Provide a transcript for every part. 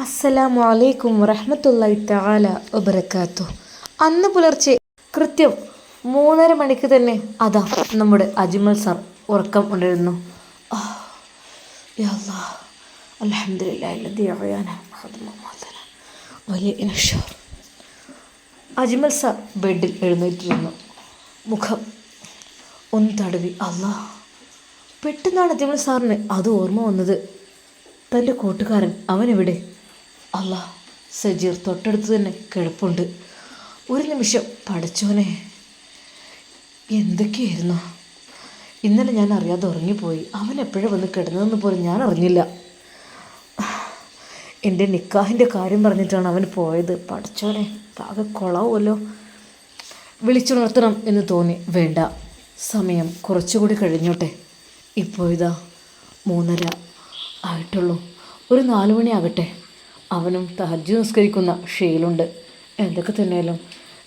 അസ്സലാമു അലൈക്കും വറഹ്മത്തുള്ളാഹി തആല വബറകാതുഹു. അന്ന് പുലർച്ചെ കൃത്യം മൂന്നര മണിക്ക് തന്നെ അതാ നമ്മുടെ അജ്മൽ സാർ ഉറക്കം ഉണ്ടായിരുന്നു. അജ്മൽ സാർ ബെഡിൽ എഴുന്നേറ്റിരുന്നു. മുഖം ഒന്ന് തടവി. അല്ലാ പെട്ടെന്നാണ് അജ്മൽ സാറിന് അത് ഓർമ്മ വന്നത്. തന്റെ കൂട്ടുകാരൻ അവനെവിടെ അല്ല സജീർ തൊട്ടടുത്ത് തന്നെ കിടപ്പുണ്ട്. ഒരു നിമിഷം പഠിച്ചോനെ എന്തൊക്കെയായിരുന്നു? ഇന്നലെ ഞാൻ അറിയാതെ ഉറങ്ങിപ്പോയി. അവൻ എപ്പോഴും വന്ന് കിടന്നതെന്ന് പോലും ഞാൻ അറിഞ്ഞില്ല. എന്റെ നിക്കാഹിന്റെ കാര്യം പറഞ്ഞിട്ടാണ് അവൻ പോയത്. പഠിച്ചോനെ ആകെ കൊളാവുമല്ലോ. വിളിച്ചുണർത്തണം എന്ന് തോന്നി. വേണ്ട സമയം കുറച്ചുകൂടി കഴിഞ്ഞോട്ടെ. ഇപ്പോൾ ഇതാ മൂന്നര ആയിട്ടുള്ളൂ. ഒരു നാലു മണിയാകട്ടെ അവനും തഹജ് നിസ്കരിക്കുന്ന ഷെയിലുണ്ട്. എന്തൊക്കെ തന്നെയാലും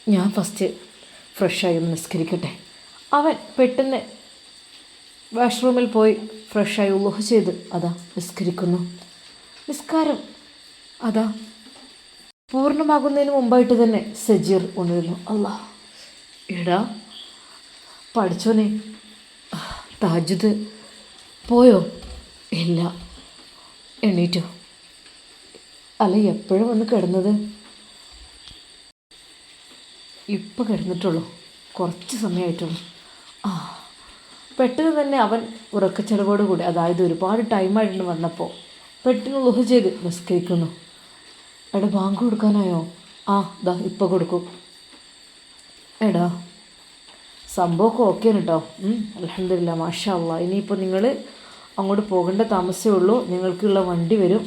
ഞാൻ ഫസ്റ്റ് ഫ്രഷായി ഒന്ന് നിസ്കരിക്കട്ടെ. അവൻ പെട്ടെന്ന് വാഷ്റൂമിൽ പോയി ഫ്രഷായി ഉള്ളൂഹ ചെയ്ത് അതാ നിസ്കരിക്കുന്നു. നിസ്കാരം അതാ പൂർണമാകുന്നതിന് മുമ്പായിട്ട് തന്നെ സജീർ ഉണരുന്നു. അല്ലാ എടാ പഠിച്ചോനെ താജുദ് പോയോ? ഇല്ല എണീറ്റോ? അല്ല എപ്പോഴും വന്ന് കിടന്നത്? ഇപ്പം കിടന്നിട്ടുള്ളൂ. കുറച്ച് സമയമായിട്ടുള്ളൂ ആ പെട്ടെന്ന് തന്നെ അവൻ ഉറക്കച്ചെലവോട് കൂടി അതായത് ഒരുപാട് ടൈമായിട്ടുണ്ട് വന്നപ്പോൾ പെട്ടെന്ന് ലുഹ ചെയ്ത് നിസ്കരിക്കുന്നു എടാ ബാങ്ക് കൊടുക്കാനായോ? ആ ദാ ഇപ്പോൾ കൊടുക്കും. എടാ സംഭവമൊക്കെ ഓക്കെയാണ് കേട്ടോ അലഹമില്ല മാഷാ അള്ളാ. ഇനിയിപ്പോൾ നിങ്ങൾ അങ്ങോട്ട് പോകേണ്ട താമസമേ ഉള്ളൂ. നിങ്ങൾക്കുള്ള വണ്ടി വരും.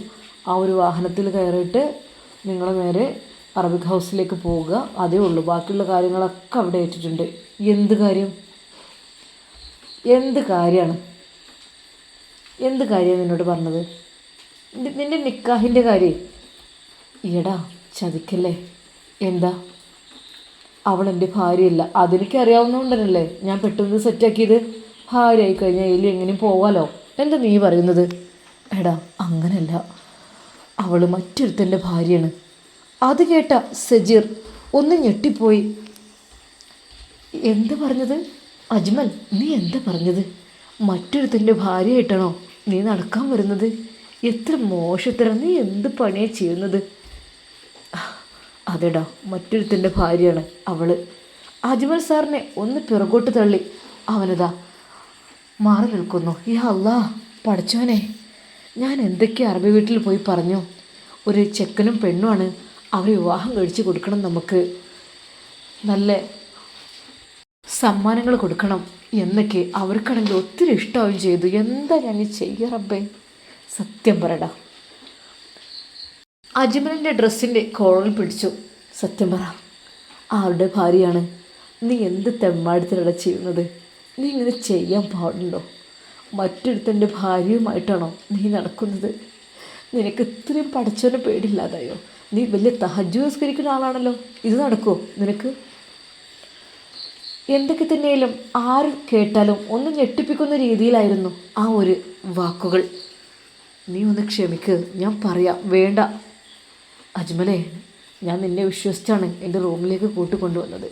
ആ ഒരു വാഹനത്തിൽ കയറിയിട്ട് നിങ്ങൾ നേരെ അറബിക് ഹൗസിലേക്ക് പോവുക. അതേ ഉള്ളൂ. ബാക്കിയുള്ള കാര്യങ്ങളൊക്കെ അവിടെ ഏറ്റിട്ടുണ്ട്. എന്ത് കാര്യം? എന്ത് കാര്യമാണ് എന്ത് കാര്യമാണ് നിന്നോട് പറഞ്ഞത്? നിന്റെ നിക്കാഹിന്റെ കാര്യം? ഈടാ ചതിക്കല്ലേ? എന്താ? അവൾ എന്റെ ഭാര്യയല്ല. അതെനിക്ക് അറിയാവുന്നതുകൊണ്ടല്ലേ ഞാൻ പെട്ടെന്ന് സെറ്റാക്കിയത്? ഭാര്യ ആയി കഴിഞ്ഞാൽ എലി എങ്ങനെയും പോവാലോ? എന്താ നീ പറയുന്നത്? എടാ അങ്ങനല്ല. അവൾ മറ്റൊരുത്തന്റെ ഭാര്യയാണ്. അത് കേട്ട സജീർ ഒന്ന് ഞെട്ടിപ്പോയി. എന്ത് പറഞ്ഞത്? അജ്മൽ നീ എന്താ പറഞ്ഞത്? മറ്റൊരുത്തന്റെ ഭാര്യയായിട്ടാണോ നീ നടക്കാൻ വരുന്നത്? എത്ര മോശത്തര നീ എന്ത് പണിയാണ് ചെയ്യുന്നത്? അതെടാ മറ്റൊരുത്തന്റെ ഭാര്യയാണ് അവൾ അജ്മൽ സാറിനെ ഒന്ന് പിറകോട്ട് തള്ളി. അവനതാ മാറി നിൽക്കുന്നു. ഈ അല്ലാ പഠിച്ചോനെ ഞാൻ എന്തൊക്കെ അറബി വീട്ടിൽ പോയി പറഞ്ഞു? ഒരു ചെക്കനും പെണ്ണുമാണ് അവർ വിവാഹം കഴിച്ചു കൊടുക്കണം നമുക്ക്. നല്ല സമ്മാനങ്ങൾ കൊടുക്കണം എന്നൊക്കെ അവർക്കാണെങ്കിൽ ഒത്തിരി ഇഷ്ടമാവുകയും ചെയ്തു. എന്താ ഞാൻ ചെയ്യ ചെയ്യുക റബ്ബേ? സത്യം പറയടാ. അജ്മലിന്റെ ഡ്രസ്സിന്റെ കോളൽ പിടിച്ചു. സത്യം പറ. ആരുടെ ഭാര്യയാണ്? നീ എന്ത് തെമ്മാടത്തിലൂടെ ചെയ്യുന്നത്? നീ ഇങ്ങനെ ചെയ്യാൻ പാടുണ്ടോ? മറ്റൊരുത്തന്റെ ഭാര്യയുമായിട്ടാണോ നീ നടക്കുന്നത്? നിനക്ക് ഇത്രയും പഠിച്ചവനെ പേടിയില്ലാതായോ? നീ വലിയ തഹജ് നിസ്കരിക്കുന്ന ആളാണല്ലോ. ഇത് നടക്കുമോ നിനക്ക്? എന്തൊക്കെ തന്നെയാലും ആര് കേട്ടാലും ഒന്ന് ഞെട്ടിപ്പിക്കുന്ന രീതിയിലായിരുന്നു ആ ഒരു വാക്കുകൾ. നീ ഒന്ന് ക്ഷമിക്ക് ഞാൻ പറയാം. വേണ്ട. അജ്മലെ ഞാൻ നിന്നെ വിശ്വസിച്ചാണ് എന്റെ റൂമിലേക്ക് കൂട്ടിക്കൊണ്ടുവന്നത്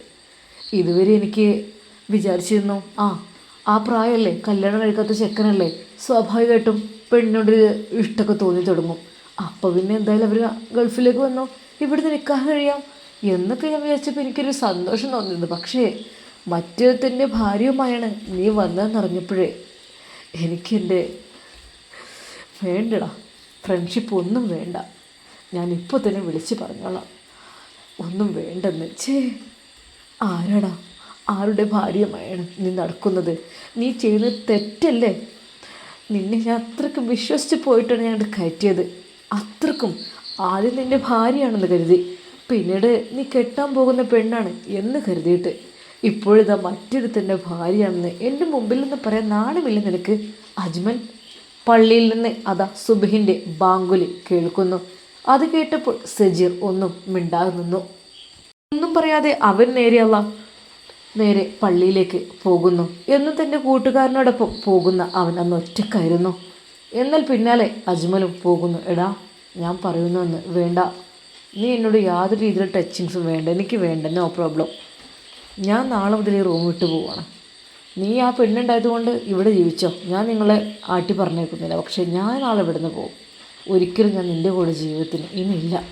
ഇതുവരെ എനിക്ക് വിചാരിച്ചിരുന്നു. ആ ആ പ്രായമല്ലേ? കല്യാണം കഴിക്കാത്ത ചെക്കനല്ലേ? സ്വാഭാവികമായിട്ടും പെണ്ണിനോട് ഇഷ്ടമൊക്കെ തോന്നി തുടങ്ങും. അപ്പോൾ പിന്നെ എന്തായാലും അവർ ഗൾഫിലേക്ക് വന്നു? ഇവിടുന്ന് നിൽക്കാൻ കഴിയാം. എന്നൊക്കെ ഞാൻ വിചാരിച്ചപ്പോൾ എനിക്കൊരു സന്തോഷം തോന്നിയിരുന്നു. പക്ഷേ മറ്റേതിന്റെ ഭാര്യയുമായാണ് നീ വന്നതെന്ന് അറിഞ്ഞപ്പോഴേ എനിക്കെന്റെ വേണ്ടടാ ഫ്രണ്ട്ഷിപ്പ് ഒന്നും വേണ്ട. ഞാനിപ്പോൾ തന്നെ വിളിച്ച് പറഞ്ഞോളാം. ഒന്നും വേണ്ടെന്ന്. ചേ ആരാടാ? ആരുടെ ഭാര്യയുമായാണ് നീ നടക്കുന്നത്? നീ ചെയ്യുന്നത് തെറ്റല്ലേ? നിന്നെ ഞാൻ അത്രക്കും വിശ്വസിച്ച് പോയിട്ടാണ് ഞാൻ കയറ്റിയത്. അത്രക്കും ആദ്യം നിന്റെ ഭാര്യയാണെന്ന് കരുതി. പിന്നീട് നീ കെട്ടാൻ പോകുന്ന പെണ്ണാണ് എന്ന് കരുതിയിട്ട്. ഇപ്പോഴിതാ മറ്റൊരുത്തന്റെ ഭാര്യയാണെന്ന് എന്റെ മുമ്പിൽ നിന്ന് പറയാൻ നാണമില്ല നിനക്ക്. അജ്മൽ പള്ളിയിൽ നിന്ന് അതാ സുബഹിന്റെ ബാങ്കുലി കേൾക്കുന്നു. അത് കേട്ടപ്പോൾ സജീർ ഒന്നും മിണ്ടാതെ നിന്നു. ഒന്നും പറയാതെ അവൻ നേരെയല്ല നേരെ പള്ളിയിലേക്ക് പോകുന്നു. എന്നും തന്റെ കൂട്ടുകാരനോടൊപ്പം പോകുന്ന അവൻ അന്ന് ഒറ്റക്കായിരുന്നു എന്നാൽ പിന്നാലെ അജ്മലും പോകുന്നു എടാ ഞാൻ പറയുന്നെന്ന് വേണ്ട. നീ എന്നോട് യാതൊരു രീതിയിലുള്ള ടച്ചിങ്സും വേണ്ട. എനിക്ക് വേണ്ട. നോ പ്രോബ്ലം ഞാൻ നാളെ മുതൽ ഈ റൂം വിട്ടു പോവാണ്. നീ ആ പെണ്ണുണ്ടായതുകൊണ്ട് ഇവിടെ ജീവിച്ചോ? ഞാൻ നിങ്ങളെ ആട്ടി പറഞ്ഞേക്കുന്നില്ല. പക്ഷേ ഞാൻ നാളെ ഇവിടുന്ന് പോകും ഒരിക്കലും ഞാൻ നിന്റെ കൂടെ ജീവിതത്തിന് ഇനിയില്ല.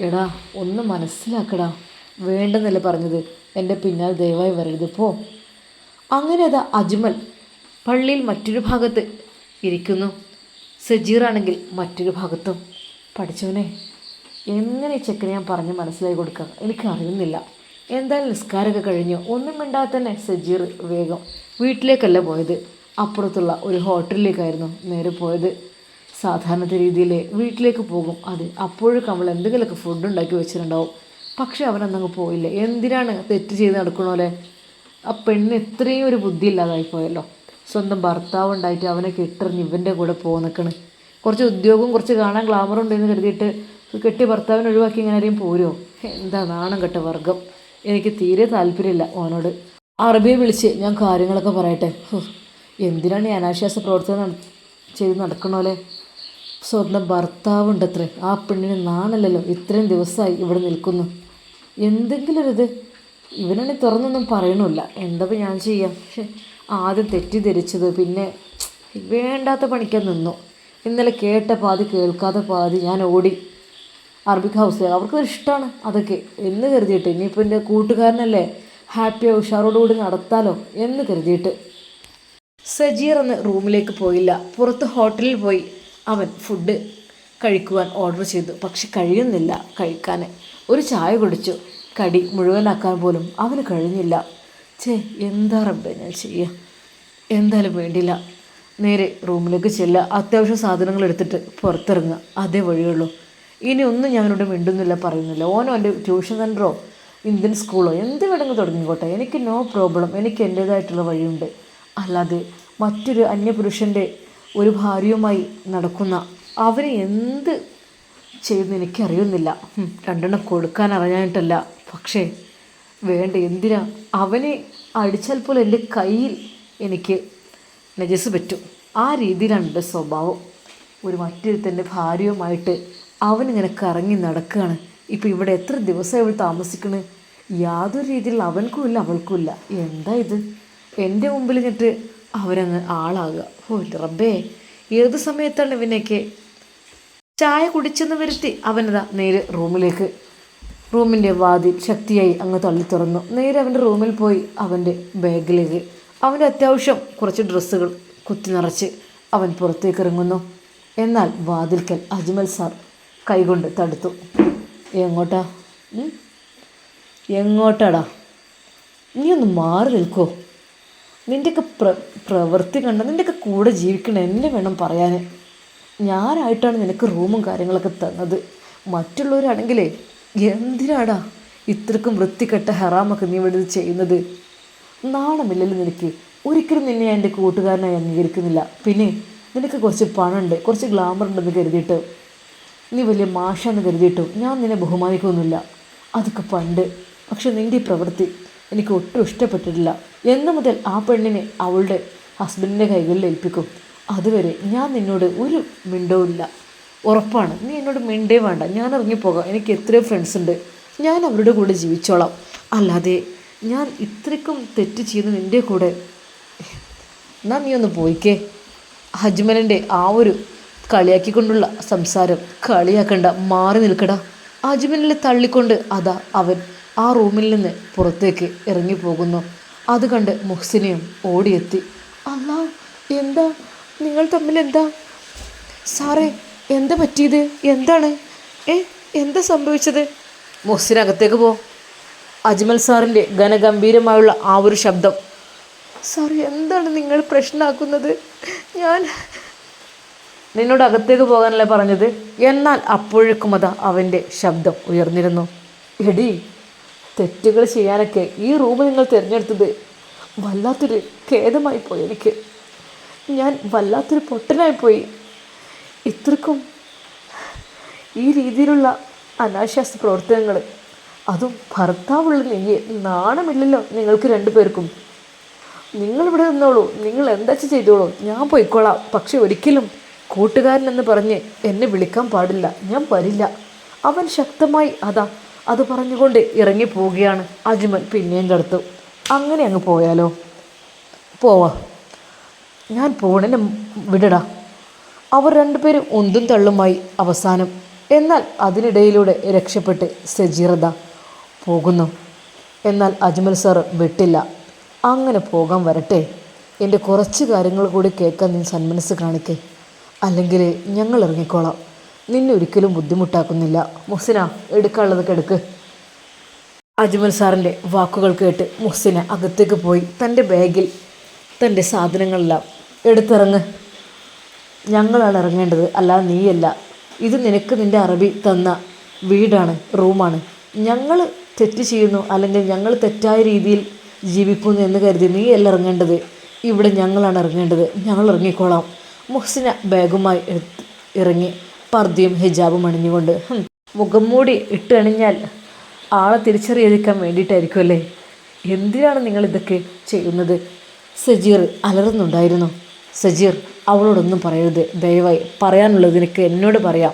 എടാ ഒന്ന് മനസ്സിലാക്കടാ. വേണ്ടെന്നല്ലേ പറഞ്ഞത്? എന്റെ പിന്നാലെ ദയവായി വരരുത്. പോ. അങ്ങനെ അതാ അജ്മൽ പള്ളിയിൽ മറ്റൊരു ഭാഗത്ത് ഇരിക്കുന്നു. സജീറാണെങ്കിൽ മറ്റൊരു ഭാഗത്തും. പഠിച്ചവനെ എങ്ങനെ ചെക്കനെ ഞാൻ പറഞ്ഞ് മനസ്സിലായി കൊടുക്കാം? എനിക്ക് അറിയുന്നില്ല. എന്തായാലും നിസ്കാരമൊക്കെ കഴിഞ്ഞു. ഒന്നും മിണ്ടാതെ തന്നെ സജീർ വേഗം വീട്ടിലേക്കല്ല പോയത്. അപ്പുറത്തുള്ള ഒരു ഹോട്ടലിലേക്കായിരുന്നു നേരെ പോയത്. സാധാരണ രീതിയിൽ വീട്ടിലേക്ക് പോകും. അത് അപ്പോഴേക്കും അവൾ എന്തെങ്കിലുമൊക്കെ ഫുഡ് ഉണ്ടാക്കി വെച്ചിട്ടുണ്ടാവും. പക്ഷെ അവനന്നങ്ങ് പോയില്ല? എന്തിനാണ് തെറ്റ് ചെയ്ത് നടക്കണോലെ? ആ പെണ്ണിന് ഇത്രയും ഒരു ബുദ്ധി ഇല്ലാതായി പോയല്ലോ സ്വന്തം ഭർത്താവ് ഉണ്ടായിട്ട് അവനെ കെട്ടിറിഞ്ഞ് ഇവന്റെ കൂടെ പോകാൻ നിൽക്കണ് കുറച്ച് ഉദ്യോഗം കുറച്ച് കാണാൻ ഗ്ലാമറും ഉണ്ടെന്ന് കരുതിയിട്ട് കെട്ടിയ ഭർത്താവിനെ ഒഴിവാക്കി ഇങ്ങനെ ആരെയും പോരുമോ എന്താ നാണം കെട്ട വർഗം? എനിക്ക് തീരെ താല്പര്യമില്ല ഓനോട്. അറബിയെ വിളിച്ച് ഞാൻ കാര്യങ്ങളൊക്കെ പറയട്ടെ. എന്തിനാണ് ഈ അനാശ്വാസ പ്രവർത്തനം ചെയ്ത് നടക്കണോലെ? സ്വന്തം ഭർത്താവുണ്ടത്രേ. ആ പെണ്ണിന് നാണല്ലല്ലോ. ഇത്രയും ദിവസമായി ഇവിടെ നിൽക്കുന്നു. എന്തെങ്കിലും ഒരു ഇത് ഇവനാണെങ്കിൽ തുറന്നൊന്നും പറയണമില്ല എന്താ ഇപ്പം ഞാൻ ചെയ്യാം? ആദ്യം തെറ്റിദ്ധരിച്ചത് പിന്നെ വേണ്ടാത്ത പണിക്കാൻ നിന്നു. ഇന്നലെ കേട്ട പാതി കേൾക്കാത്ത പാതി ഞാൻ ഓടി. അറബിക് ഹൗസ് അവർക്ക് ഇഷ്ടമാണ് അതൊക്കെ. എന്ന് കരുതിയിട്ട് ഇനിയിപ്പോൾ എന്റെ കൂട്ടുകാരനല്ലേ? ഹാപ്പിയോ ഉഷാറോടുകൂടി നടത്താലോ എന്ന് കരുതിയിട്ട്. സജീർ അന്ന് റൂമിലേക്ക് പോയില്ല. പുറത്ത് ഹോട്ടലിൽ പോയി. അവൻ ഫുഡ് കഴിക്കുവാൻ ഓർഡർ ചെയ്തു. പക്ഷെ കഴിയുന്നില്ല കഴിക്കാൻ. ഒരു ചായ കുടിച്ചു. കടി മുഴുവനാക്കാൻ പോലും അവന് കഴിഞ്ഞില്ല. ചേ എന്താ റബ്ബേ ഞാൻ ചെയ്യുക എന്തായാലും വേണ്ടില്ല നേരെ റൂമിലേക്ക് ചെല്ലുക. അത്യാവശ്യം സാധനങ്ങൾ എടുത്തിട്ട് പുറത്തിറങ്ങുക. അതേ വഴിയുള്ളൂ. ഇനി ഒന്നും ഞാനിവിടെ മിണ്ടുന്നില്ല പറയുന്നില്ല. ഓനോ എന്റെ ട്യൂഷൻ സെന്ററോ ഇന്ത്യൻ സ്കൂളോ എന്ത് വേണമെങ്കിൽ തുടങ്ങിക്കോട്ടെ. എനിക്ക് നോ പ്രോബ്ലം എനിക്ക് എന്റേതായിട്ടുള്ള വഴിയുണ്ട്. അല്ലാതെ മറ്റൊരു അന്യപുരുഷന്റെ ഒരു ഭാര്യയുമായി നടക്കുന്ന അവനെ എന്ത് ചെയ്യുന്നു എനിക്കറിയുന്നില്ല. രണ്ടെണ്ണം കൊടുക്കാൻ അറിയാനായിട്ടല്ല പക്ഷേ വേണ്ട എന്തിനാ? അവനെ അടിച്ചാൽ പോലും എന്റെ കയ്യിൽ എനിക്ക് നജസ് പറ്റും. ആ രീതിയിലാണ് എന്റെ സ്വഭാവം. ഒരു മറ്റൊരുത്തന്റെ ഭാര്യയുമായിട്ട് അവനിങ്ങനെ കറങ്ങി നടക്കുകയാണ്. ഇപ്പോൾ ഇവിടെ എത്ര ദിവസം ഇവൾ താമസിക്കണേ? യാതൊരു രീതിയിൽ അവൻക്കും ഇല്ല അവൾക്കും ഇല്ല. എന്താ ഇത്? എന്റെ മുമ്പിൽ നിന്നിട്ട് അവരങ്ങ് ആളാകുക. ഓ റബ്ബേ. ഏത് സമയത്താണ് ഇവനൊക്കെ ചായ കുടിച്ചെന്ന് വരുത്തി അവനതാ നേരെ റൂമിലേക്ക്. റൂമിന്റെ വാതിൽ ശക്തിയായി അങ്ങ് തള്ളി തുറന്നു. നേരെ അവന്റെ റൂമിൽ പോയി അവന്റെ ബാഗിലേക്ക്. അവന്റെ അത്യാവശ്യം കുറച്ച് ഡ്രസ്സുകൾ കുത്തി നിറച്ച് അവൻ പുറത്തേക്ക് ഇറങ്ങുന്നു. എന്നാൽ വാതിൽക്കൽ അജ്മൽ സാർ കൈകൊണ്ട് തടുത്തു. എങ്ങോട്ടാ? എങ്ങോട്ടാടാ? നീ ഒന്ന് മാറി നിൽക്കോ. നിന്റെയൊക്കെ പ്ര പ്രവൃത്തി കണ്ട നിന്റെയൊക്കെ കൂടെ ജീവിക്കണം എന്നെ വേണം പറയാൻ ഞാനായിട്ടാണ് നിനക്ക് റൂമും കാര്യങ്ങളൊക്കെ തന്നത്. മറ്റുള്ളവരാണെങ്കിലേ എന്തിനാടാ ഇത്രക്കും വൃത്തികെട്ട ഹറാമൊക്കെ നീ ഇവിടെ ചെയ്യുന്നത്? നാണമില്ലല്ലോ നിനക്ക്. ഒരിക്കലും നിന്നെ ഞാൻ എന്റെ കൂട്ടുകാരനായി അംഗീകരിക്കുന്നില്ല. പിന്നെ നിനക്ക് കുറച്ച് പണമുണ്ട് കുറച്ച് ഗ്ലാമർ ഉണ്ടെന്ന് കരുതിയിട്ട്. നീ വലിയ മാഷാന്ന് കരുതിയിട്ടും ഞാൻ നിന്നെ ബഹുമാനിക്കൊന്നുമില്ല. അതൊക്കെ പണ്ട്. പക്ഷെ നിന്റെ ഈ പ്രവൃത്തി എനിക്ക് ഒട്ടും ഇഷ്ടപ്പെട്ടിട്ടില്ല. എന്നു മുതൽ ആ പെണ്ണിനെ അവളുടെ ഹസ്ബൻഡിന്റെ കൈകളിൽ ഏൽപ്പിക്കും. അതുവരെ ഞാൻ നിന്നോട് ഒരു മിണ്ടവുമില്ല ഉറപ്പാണ്. നീ എന്നോട് മിണ്ടേ വേണ്ട. ഞാൻ ഇറങ്ങിപ്പോകാം. എനിക്ക് എത്രയോ ഫ്രണ്ട്സ് ഉണ്ട്. ഞാൻ അവരുടെ കൂടെ ജീവിച്ചോളാം. അല്ലാതെ ഞാൻ ഇത്രയ്ക്കും തെറ്റ് ചെയ്യുന്ന നിന്റെ കൂടെ. എന്നാ നീ ഒന്ന് പോയിക്കേ. അജ്മലിന്റെ ആ ഒരു കളിയാക്കിക്കൊണ്ടുള്ള സംസാരം കളിയാക്കണ്ട. മാറി നിൽക്കട. അജ്മലിനെ തള്ളിക്കൊണ്ട് അതാ അവൻ ആ റൂമിൽ നിന്ന് പുറത്തേക്ക് ഇറങ്ങിപ്പോകുന്നു. അത് കണ്ട് മുഹ്സിനെയും ഓടിയെത്തി. അല്ലാ എന്താ? നിങ്ങൾ തമ്മിൽ എന്താ? സാറേ എന്താ പറ്റിയത്? എന്താണ്? ഏ എന്താ സംഭവിച്ചത്? മൊസിനകത്തേക്ക് പോ. അജ്മൽ സാറിന്റെ ഘനഗംഭീരമായുള്ള ആ ഒരു ശബ്ദം. സാർ എന്താണ് നിങ്ങൾ പ്രശ്നമാക്കുന്നത് ഞാൻ നിന്നോട് അകത്തേക്ക് പോകാനല്ലേ പറഞ്ഞത്? എന്നാൽ അപ്പോഴേക്കും അതാ അവന്റെ ശബ്ദം ഉയർന്നിരുന്നു. എടി തെറ്റുകൾ ചെയ്യാനൊക്കെ ഈ റൂം നിങ്ങൾ തിരഞ്ഞെടുത്തത് വല്ലാത്തൊരു ഖേദമായി പോയി എനിക്ക്. ഞാൻ വല്ലാത്തൊരു പൊട്ടനായിപ്പോയി ഇത്രക്കും ഈ രീതിയിലുള്ള അനാശാസ്ത്ര പ്രവർത്തനങ്ങൾ അതും ഭർത്താവുള്ള നീ നാണമില്ലല്ലോ നിങ്ങൾക്ക് രണ്ടു പേർക്കും നിങ്ങളിവിടെ നിന്നോളൂ നിങ്ങൾ എന്താച്ച ചെയ്തോളൂ ഞാൻ പോയിക്കോളാം. പക്ഷെ ഒരിക്കലും കൂട്ടുകാരനെന്ന് പറഞ്ഞ് എന്നെ വിളിക്കാൻ പാടില്ല ഞാൻ വരില്ല. അവൻ ശക്തമായി അതാ അത് പറഞ്ഞുകൊണ്ട് ഇറങ്ങി പോവുകയാണ് അജ്മൽ പിന്നെയും കടുത്തു. അങ്ങനെ അങ്ങ് പോയാലോ? പോവാ. ഞാൻ പോണിനെ വിടടാ. അവർ രണ്ടുപേരും ഉന്തും തള്ളുമായി അവസാനം. എന്നാൽ അതിനിടയിലൂടെ രക്ഷപ്പെട്ട് സജീറത പോകുന്നു. എന്നാൽ അജ്മൽ സാർ വിട്ടില്ല. അങ്ങനെ പോകാൻ വരട്ടെ. എന്റെ കുറച്ച് കാര്യങ്ങൾ കൂടി കേൾക്കാൻ നീ സന്മനസ് കാണിക്കേ. അല്ലെങ്കിൽ ഞങ്ങൾ ഇറങ്ങിക്കോളാം. നിന്നെ ഒരിക്കലും ബുദ്ധിമുട്ടാക്കുന്നില്ല. മുഹ്സിന എടുക്കാനുള്ളതൊക്കെ എടുക്ക് അജ്മൽ സാറിന്റെ വാക്കുകൾ കേട്ട് മുഹ്സിന അകത്തേക്ക് പോയി. തന്റെ ബാഗിൽ തന്റെ സാധനങ്ങളെല്ലാം എടുത്തിറങ്ങ്. ഞങ്ങളാണ് ഇറങ്ങേണ്ടത്. അല്ലാതെ നീയല്ല. ഇത് നിനക്ക് നിന്റെ അറബി തന്ന വീടാണ് റൂമാണ്. ഞങ്ങൾ തെറ്റ് ചെയ്യുന്നു അല്ലെങ്കിൽ ഞങ്ങൾ തെറ്റായ രീതിയിൽ ജീവിക്കുന്നു എന്ന് കരുതി നീ അല്ല ഇറങ്ങേണ്ടത്. ഇവിടെ ഞങ്ങളാണ് ഇറങ്ങേണ്ടത്. ഞങ്ങൾ ഇറങ്ങിക്കോളാം. മുഹ്സിന ബാഗുമായി ഇറങ്ങി പർദ്ദയും ഹിജാബും അണിഞ്ഞുകൊണ്ട് മുഖം മൂടി ഇട്ടണിഞ്ഞാൽ ആളെ തിരിച്ചറിയാതിരിക്കാൻ വേണ്ടിയിട്ടായിരിക്കും അല്ലേ എന്തിനാണ് നിങ്ങൾ ഇതൊക്കെ ചെയ്യുന്നത്? സജീർ അലറുന്നുണ്ടായിരുന്നു. സജീർ അവളോടൊന്നും പറയരുത്. ദയവായി പറയാനുള്ളത് നിനക്ക് എന്നോട് പറയാം.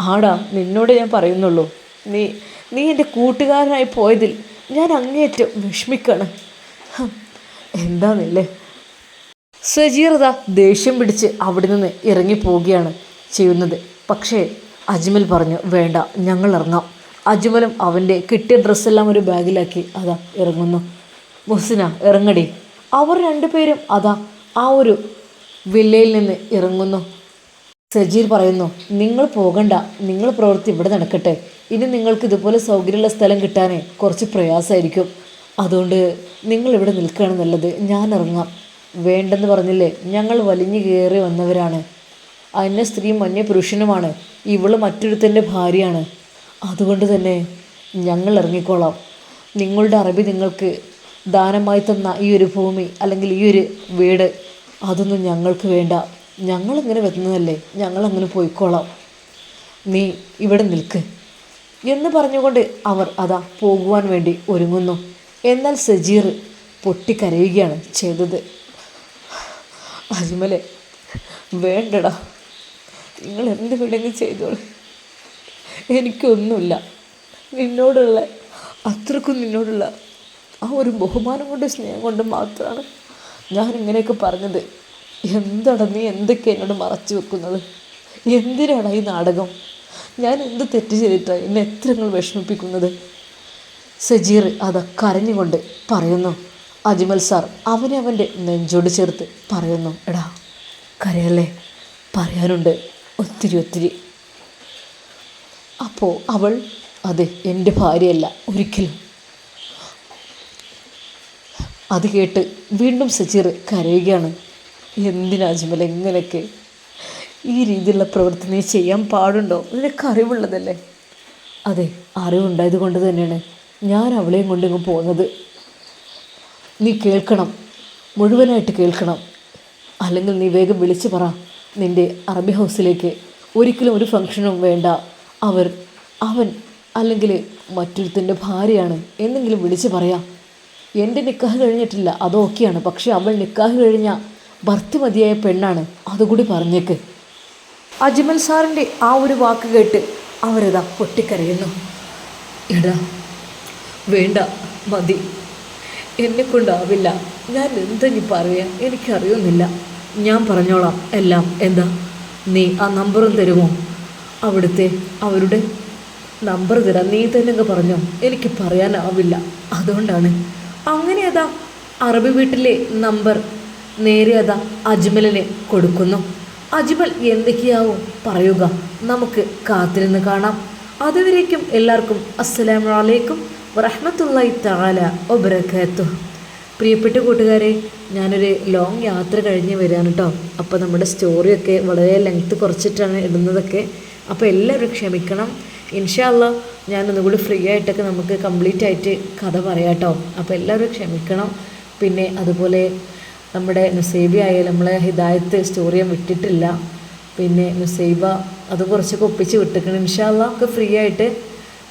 ആടാ നിന്നോട് ഞാൻ പറയുന്നുള്ളൂ. നീ നീ എന്റെ കൂട്ടുകാരനായി പോയതിൽ ഞാൻ അങ്ങേയറ്റം വിഷമിക്കണം. എന്താന്നില്ലേ? സജീറത ദേഷ്യം പിടിച്ച് അവിടെ നിന്ന് ഇറങ്ങി പോവുകയാണ് ചെയ്യുന്നത്. പക്ഷേ അജ്മൽ പറഞ്ഞു വേണ്ട ഞങ്ങൾ ഇറങ്ങാം. അജ്മലും അവന്റെ കിട്ടിയ ഡ്രസ്സെല്ലാം ഒരു ബാഗിലാക്കി അതാ ഇറങ്ങുന്നു. മുസിന ഇറങ്ങടി. അവർ രണ്ടുപേരും അതാ ആ ഒരു വില്ലയിൽ നിന്ന് ഇറങ്ങുന്നു. സജീർ പറയുന്നു നിങ്ങൾ പോകണ്ട. നിങ്ങൾ പ്രവൃത്തി ഇവിടെ നടക്കട്ടെ. ഇനി നിങ്ങൾക്ക് ഇതുപോലെ സൗകര്യമുള്ള സ്ഥലം കിട്ടാനേ കുറച്ച് പ്രയാസമായിരിക്കും. അതുകൊണ്ട് നിങ്ങൾ ഇവിടെ നിൽക്കുകയാണ് നല്ലത്. ഞാൻ ഇറങ്ങാം. വേണ്ടെന്ന് പറഞ്ഞില്ലേ? ഞങ്ങൾ വലിഞ്ഞു കയറി വന്നവരാണ്. അന്യ സ്ത്രീയും അന്യ പുരുഷനുമാണ്. ഇവൾ മറ്റൊരുത്തന്റെ ഭാര്യയാണ്. അതുകൊണ്ട് തന്നെ ഞങ്ങൾ ഇറങ്ങിക്കോളാം. നിങ്ങളുടെ അറബി നിങ്ങൾക്ക് ദാനമായി തന്ന ഈ ഒരു ഭൂമി അല്ലെങ്കിൽ ഈ ഒരു വീട് അതൊന്നും ഞങ്ങൾക്ക് വേണ്ട. ഞങ്ങളിങ്ങനെ വരുന്നതല്ലേ? ഞങ്ങളങ്ങനെ പോയിക്കോളാം. നീ ഇവിടെ നിൽക്ക്. എന്ന് പറഞ്ഞുകൊണ്ട് അവർ അതാ പോകുവാൻ വേണ്ടി ഒരുങ്ങുന്നു. എന്നാൽ സജീർ പൊട്ടിക്കരയുകയാണ് ചെയ്തത്. അജ്മലെ വേണ്ടടാ. നിങ്ങൾ എന്ത് വേണമെങ്കിൽ ചെയ്തോളൂ. എനിക്കൊന്നുമില്ല. നിന്നോടുള്ള അത്രക്കും നിന്നോടുള്ള ആ ഒരു ബഹുമാനം കൊണ്ട് സ്നേഹം കൊണ്ട് മാത്രമാണ്. ഞാൻ ഇങ്ങനെയൊക്കെ പറഞ്ഞത്. എന്താണ് നീ എന്തൊക്കെ എന്നോട് മറച്ചു വെക്കുന്നത്? എന്തിനാണ് ഈ നാടകം? ഞാൻ എന്ത് തെറ്റ് ചെയ്തിട്ടാണ് എന്നെ എത്ര നിങ്ങൾ വിഷമിപ്പിക്കുന്നത്? സജീർ അത് കരഞ്ഞുകൊണ്ട് പറയുന്നു. അജ്മൽ സാർ അവനെ അവന്റെ നെഞ്ചോട് ചേർത്ത് പറയുന്നു. എടാ കരയല്ലേ? പറയാനുണ്ട് ഒത്തിരി ഒത്തിരി. അപ്പോൾ അവൾ അതെ എന്റെ ഭാര്യയല്ല ഒരിക്കലും. അത് കേട്ട് വീണ്ടും സജീർ കരയുകയാണ്. എന്തിനാ അജ്മൽ എങ്ങനെയൊക്കെ? ഈ രീതിയിലുള്ള പ്രവൃത്തി നീ ചെയ്യാൻ പാടുണ്ടോ? നിനക്ക് അറിവുള്ളതല്ലേ? അതെ അറിവുണ്ടായത് കൊണ്ട് തന്നെയാണ് ഞാൻ അവളെയും കൊണ്ട് ഇങ്ങ് പോകുന്നത്. നീ കേൾക്കണം മുഴുവനായിട്ട് കേൾക്കണം. അല്ലെങ്കിൽ നീ വേഗം വിളിച്ചു പറ നിന്റെ അറബി ഹൗസിലേക്ക്. ഒരിക്കലും ഒരു ഫംഗ്ഷനും വേണ്ട. അവർ അവൻ അല്ലെങ്കിൽ മറ്റൊരുത്തിന്റെ ഭാര്യയാണ്. എന്നെങ്കിലും വിളിച്ചു പറയാം. എന്റെ നിക്കാഹ് കഴിഞ്ഞിട്ടില്ല അതൊക്കെയാണ് പക്ഷെ അവൾ നിക്കാഹ് കഴിഞ്ഞ ഭർത്തി മതിയായ പെണ്ണാണ്. അതുകൂടി പറഞ്ഞേക്ക്. അജ്മൽ സാറിന്റെ ആ ഒരു വാക്ക് കേട്ട് അവരതാ പൊട്ടിക്കരയുന്നു. എടാ വേണ്ട മതി. എന്നെ കൊണ്ടാവില്ല ഞാൻ എന്തെനി പറയാ എനിക്കറിയുന്നില്ല. ഞാൻ പറഞ്ഞോളാം എല്ലാം. എന്താ? നീ ആ നമ്പറും തരുമോ? അവിടുത്തെ അവരുടെ നമ്പർ തരാം നീ തന്നെ പറഞ്ഞോ. എനിക്ക് പറയാനാവില്ല. അതുകൊണ്ടാണ് അതാ അറബി വീട്ടിലെ നമ്പർ. നേരെ അതാ അജ്മലിന് കൊടുക്കുന്നു. അജ്മൽ എന്തൊക്കെയാവും പറയുക. നമുക്ക് കാത്തിരുന്ന് കാണാം. അതുവരേക്കും എല്ലാവർക്കും അസ്സലാമു അലൈക്കും വറഹ്മത്തുള്ളാഹി താല വബറകാതുഹു. പ്രിയപ്പെട്ട കൂട്ടുകാരെ ഞാനൊരു ലോങ് യാത്ര കഴിഞ്ഞ് വരികയാണ് കേട്ടോ അപ്പോൾ നമ്മുടെ സ്റ്റോറിയൊക്കെ വളരെ ലെങ്ത്ത് കുറച്ചിട്ടാണ് ഇടുന്നതൊക്കെ. അപ്പോൾ എല്ലാവരും ക്ഷമിക്കണം. ഇൻഷാല്ല ഞാനൊന്നുകൂടി ഫ്രീ ആയിട്ടൊക്കെ നമുക്ക് കംപ്ലീറ്റ് ആയിട്ട് കഥ പറയാം കേട്ടോ അപ്പോൾ എല്ലാവരും ക്ഷമിക്കണം. പിന്നെ അതുപോലെ നമ്മുടെ നുസൈബി ആയാലും നമ്മളെ ഹിദായത്ത് സ്റ്റോറി ഞാൻ വിട്ടിട്ടില്ല. പിന്നെ നുസൈബ അത് കുറച്ചൊക്കെ ഒപ്പിച്ച് വിട്ടിക്കണം ഇൻഷാല്ല ഒക്കെ ഫ്രീ ആയിട്ട്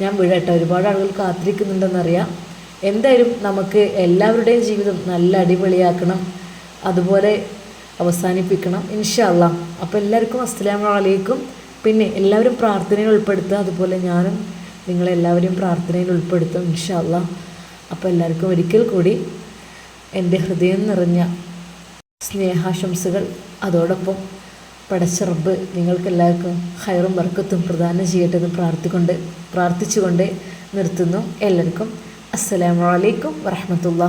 ഞാൻ വിടട്ടെ. ഒരുപാട് ആളുകൾ കാത്തിരിക്കുന്നുണ്ടെന്നറിയാം. എന്തായാലും നമുക്ക് എല്ലാവരുടെയും ജീവിതം നല്ല അടിപൊളിയാക്കണം. അതുപോലെ അവസാനിപ്പിക്കണം. ഇൻഷാ അല്ലാ അപ്പോൾ എല്ലാവർക്കും അസ്സലാമു അലൈക്കും. പിന്നെ എല്ലാവരും പ്രാർത്ഥനയിൽ ഉൾപ്പെടുത്തുക. അതുപോലെ ഞാനും നിങ്ങളെല്ലാവരെയും പ്രാർത്ഥനയിൽ ഉൾപ്പെടുത്തും ഇൻഷാ അല്ലാ. അപ്പോൾ എല്ലാവർക്കും ഒരിക്കൽ കൂടി എന്റെ ഹൃദയം നിറഞ്ഞ സ്നേഹാശംസകൾ. അതോടൊപ്പം പടച്ചിറബ് നിങ്ങൾക്ക് നിങ്ങൾക്കെല്ലാവർക്കും ഹൈറും വർക്കത്തും പ്രദാനം ചെയ്യട്ടെ എന്ന് പ്രാർത്ഥിക്കൊണ്ട് പ്രാർത്ഥിച്ചുകൊണ്ട് നിർത്തുന്നു. എല്ലാവർക്കും അസ്സലാമു അലൈക്കും വറഹമത്തുള്ള